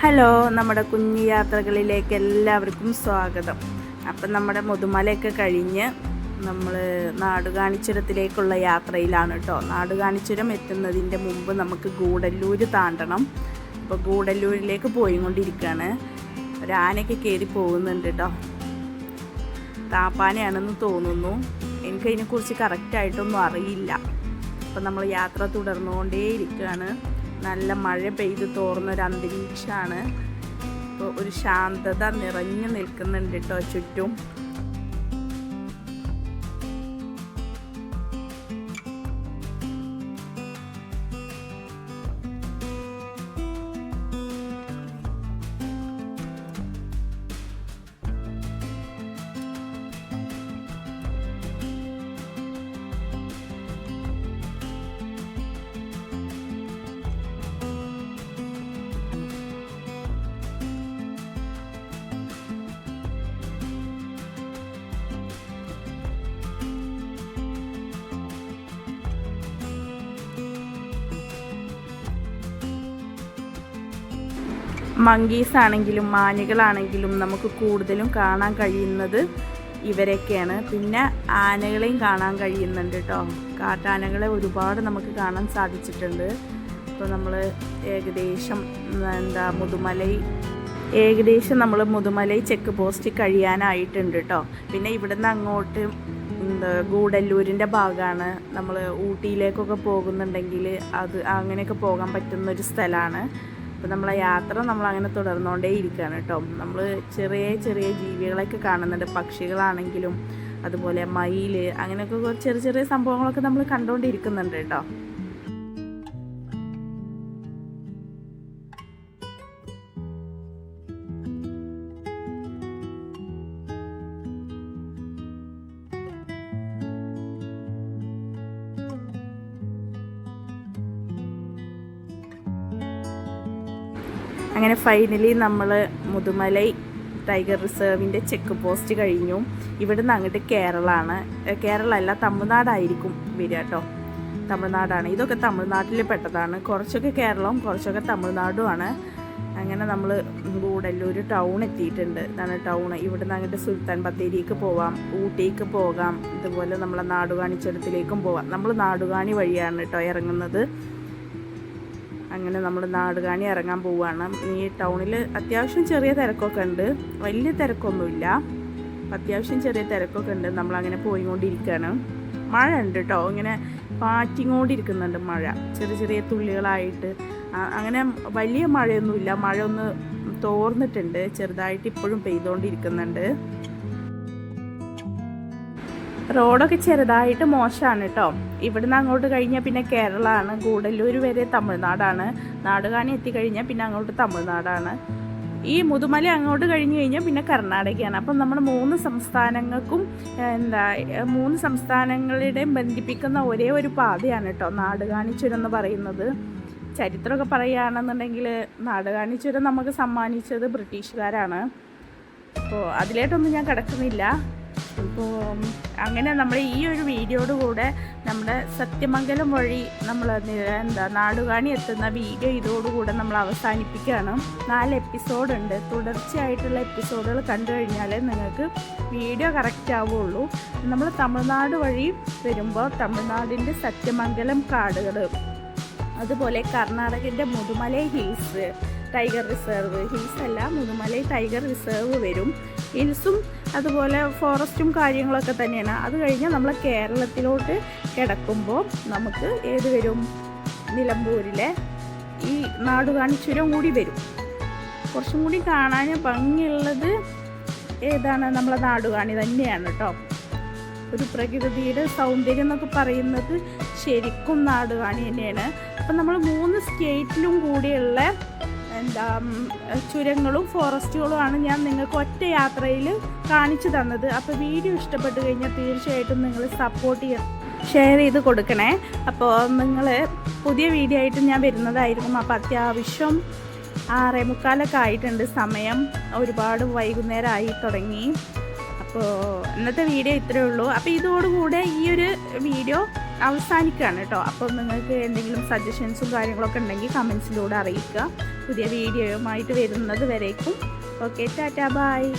Hello നമ്മുടെ കുഞ്ഞു യാത്രകളിലേക്ക് എല്ലാവർക്കും സ്വാഗതം. അപ്പം നമ്മുടെ മുതുമലയൊക്കെ കഴിഞ്ഞ് നമ്മൾ നാടുകാണിച്ചുരത്തിലേക്കുള്ള യാത്രയിലാണ് കേട്ടോ നാടുകാണിച്ചുരം എത്തുന്നതിന്റെ മുമ്പ് നമുക്ക് ഗൂഡല്ലൂർ താണ്ടണം. അപ്പോൾ ഗൂഡല്ലൂരിലേക്ക് പോയിക്കൊണ്ടിരിക്കുകയാണ് ഒരാനയ്ക്ക് കയറി പോകുന്നുണ്ട് കേട്ടോ താപ്പാനയാണെന്ന് തോന്നുന്നു. എനിക്കതിനെക്കുറിച്ച് കറക്റ്റായിട്ടൊന്നും അറിയില്ല. അപ്പം നമ്മൾ യാത്ര തുടർന്നുകൊണ്ടേയിരിക്കുകയാണ് നല്ല മഴ പെയ്ത് തോർന്നൊരു അന്തരീക്ഷമാണ് ഒരു ശാന്തത നിറഞ്ഞു നിൽക്കുന്നുണ്ട് കേട്ടോ ചുറ്റും. മങ്കീസ് ആണെങ്കിലും മാനുകളാണെങ്കിലും നമുക്ക് കൂടുതലും കാണാൻ കഴിയുന്നത് ഇവരൊക്കെയാണ് പിന്നെ ആനകളെയും കാണാൻ കഴിയുന്നുണ്ട് കേട്ടോ. കാട്ടാനകളെ ഒരുപാട് നമുക്ക് കാണാൻ സാധിച്ചിട്ടുണ്ട്. അപ്പോൾ നമ്മൾ ഏകദേശം എന്താ മുതുമലൈ ഏകദേശം നമ്മൾ മുതുമലൈ ചെക്ക് പോസ്റ്റ് കഴിയാനായിട്ടുണ്ട് കേട്ടോ. പിന്നെ ഇവിടുന്ന് അങ്ങോട്ട് എന്താ ഗൂഡല്ലൂരിന്റെ ഭാഗമാണ് നമ്മൾ ഊട്ടിയിലേക്കൊക്കെ പോകുന്നുണ്ടെങ്കിൽ അത് അങ്ങനെയൊക്കെ പോകാൻ പറ്റുന്ന ഒരു സ്ഥലമാണ് അപ്പോൾ നമ്മളെ യാത്ര നമ്മൾ അങ്ങനെ തുടർന്നുകൊണ്ടേ ഇരിക്കുകയാണ് കേട്ടോ. നമ്മൾ ചെറിയ ചെറിയ ജീവികളൊക്കെ കാണുന്നുണ്ട്. പക്ഷികളാണെങ്കിലും അതുപോലെ മയിൽ അങ്ങനെയൊക്കെ ചെറിയ ചെറിയ സംഭവങ്ങളൊക്കെ നമ്മൾ കണ്ടുകൊണ്ടിരിക്കുന്നുണ്ട് കേട്ടോ. അങ്ങനെ ഫൈനലി നമ്മൾ മുതുമലൈ ടൈഗർ റിസർവിന്റെ ചെക്ക് പോസ്റ്റ് കഴിഞ്ഞു. ഇവിടെ നിന്ന് അങ്ങോട്ട് കേരളമാണ് കേരള അല്ല തമിഴ്നാടായിരിക്കും വരിക കേട്ടോ തമിഴ്നാടാണ്. ഇതൊക്കെ തമിഴ്നാട്ടിൽ പെട്ടതാണ്. കുറച്ചൊക്കെ കേരളവും കുറച്ചൊക്കെ തമിഴ്നാടുമാണ്. അങ്ങനെ നമ്മൾ ഗൂഡല്ലൂർ ടൗൺ എത്തിയിട്ടുണ്ട്. ഇതാണ് ടൗൺ ഇവിടെ നിന്ന് അങ്ങോട്ട് സുൽത്താൻ ബത്തേരിക്ക് പോവാം. ഊട്ടിക്ക് പോകാം. ഇതുപോലെ നമ്മളെ നാടുകാണിച്ചുരത്തിലേക്കും പോവാം. നമ്മൾ നാടുകാണി വഴിയാണ് കേട്ടോ ഇറങ്ങുന്നത്. അങ്ങനെ നമ്മൾ നാടുകാണി ഇറങ്ങാൻ പോവുകയാണ് ഈ ടൗണിൽ അത്യാവശ്യം ചെറിയ തിരക്കൊക്കെ ഉണ്ട്. വലിയ തിരക്കൊന്നുമില്ല. അത്യാവശ്യം ചെറിയ തിരക്കൊക്കെ ഉണ്ട്. നമ്മളങ്ങനെ പോയിക്കൊണ്ടിരിക്കുകയാണ് മഴ ഉണ്ട് കേട്ടോ ഇങ്ങനെ പാറ്റിങ്ങോണ്ടിരിക്കുന്നുണ്ട് മഴ. ചെറിയ ചെറിയ തുള്ളികളായിട്ട്. അങ്ങനെ വലിയ മഴയൊന്നുമില്ല. മഴ ഒന്ന് തോർന്നിട്ടുണ്ട്. ചെറുതായിട്ട് ഇപ്പോഴും പെയ്തുകൊണ്ടിരിക്കുന്നുണ്ട് റോഡൊക്കെ ചെറുതായിട്ട് മോശമാണ് കേട്ടോ ഇവിടുന്ന് അങ്ങോട്ട് കഴിഞ്ഞാൽ പിന്നെ കേരളമാണ് ഗൂഡല്ലൂർ വരെ തമിഴ്നാടാണ്. നാടുകാണി എത്തിക്കഴിഞ്ഞാൽ പിന്നെ അങ്ങോട്ട് തമിഴ്നാടാണ്. ഈ മുതുമല അങ്ങോട്ട് കഴിഞ്ഞ് കഴിഞ്ഞാൽ പിന്നെ കർണാടകയാണ്. അപ്പം നമ്മൾ മൂന്ന് സംസ്ഥാനങ്ങൾക്കും എന്താ മൂന്ന് സംസ്ഥാനങ്ങളുടെയും ബന്ധിപ്പിക്കുന്ന ഒരേ ഒരു പാതയാണ് കേട്ടോ നാടുകാണി ചുരം എന്ന് പറയുന്നത്. ചരിത്രമൊക്കെ പറയുകയാണെന്നുണ്ടെങ്കിൽ നാടുകാണി ചുരം നമുക്ക് സമ്മാനിച്ചത് ബ്രിട്ടീഷുകാരാണ്. അപ്പോൾ അതിലേട്ടൊന്നും ഞാൻ കിടക്കുന്നില്ല. അങ്ങനെ നമ്മൾ ഈ ഒരു വീഡിയോയുടെ കൂടെ നമ്മുടെ സത്യമംഗലം വഴി നമ്മൾ എന്താ നാടുകാണി എത്തുന്ന വീഡിയോ ഇതോടുകൂടെ നമ്മൾ അവസാനിപ്പിക്കുകയാണ്. നാല് എപ്പിസോഡുണ്ട് തുടർച്ചയായിട്ടുള്ള എപ്പിസോഡുകൾ കണ്ടു കഴിഞ്ഞാൽ നിങ്ങൾക്ക് വീഡിയോ കറക്റ്റ് ആവുള്ളൂ നമ്മൾ തമിഴ്നാട് വഴി വരുമ്പോൾ തമിഴ്നാടിന്റെ സത്യമംഗലം കാടുകൾ അതുപോലെ കർണാടകന്റെ Mudumalai hills tiger reserve. Hills അല്ല മുതുമലൈ ടൈഗർ റിസർവ് വരും. ഹിൽസും അതുപോലെ ഫോറസ്റ്റും കാര്യങ്ങളൊക്കെ തന്നെയാണ്. അത് കഴിഞ്ഞാൽ നമ്മൾ കേരളത്തിലോട്ട് കിടക്കുമ്പോൾ നമുക്ക് ഏത് വരും? നിലമ്പൂരിലെ ഈ നാടുകാണി ചുരം കൂടി വരും. കുറച്ചും കൂടി കാണാൻ ഭംഗിയുള്ളത് ഏതാണ്? നമ്മളെ നാടുകാണി തന്നെയാണ് കേട്ടോ ഒരു പ്രകൃതിയുടെ സൗന്ദര്യം എന്നൊക്കെ പറയുന്നത് ശരിക്കും നാടുകാണി തന്നെയാണ്. അപ്പം നമ്മൾ മൂന്ന് സ്റ്റേറ്റിലും കൂടിയുള്ള എന്താ ചുരങ്ങളും ഫോറസ്റ്റുകളുമാണ് ഞാൻ നിങ്ങൾക്ക് ഒറ്റ യാത്രയിൽ കാണിച്ചു തന്നത്. അപ്പോൾ വീഡിയോ ഇഷ്ടപ്പെട്ട് കഴിഞ്ഞാൽ തീർച്ചയായിട്ടും നിങ്ങൾ സപ്പോർട്ട് ചെയ്യാം ഷെയർ ചെയ്ത് കൊടുക്കണേ. അപ്പോൾ നിങ്ങൾ പുതിയ വീഡിയോ ആയിട്ട് ഞാൻ വരുന്നതായിരിക്കും. അപ്പോൾ അത്യാവശ്യം ആറേ മുക്കാലൊക്കെ ആയിട്ടുണ്ട്. സമയം ഒരുപാട് വൈകുന്നേരമായി തുടങ്ങി. അപ്പോൾ ഇന്നത്തെ വീഡിയോ ഇത്രയേ ഉള്ളൂ. അപ്പോൾ ഇതോടുകൂടെ ഈ ഒരു വീഡിയോ അവസാനിക്കുകയാണ് കേട്ടോ. അപ്പം നിങ്ങൾക്ക് എന്തെങ്കിലും സജഷൻസും കാര്യങ്ങളൊക്കെ ഉണ്ടെങ്കിൽ കമൻസിലൂടെ അറിയിക്കുക. പുതിയ വീഡിയോയുമായിട്ട് വരുന്നത് വരേക്കും. Okay Tata bye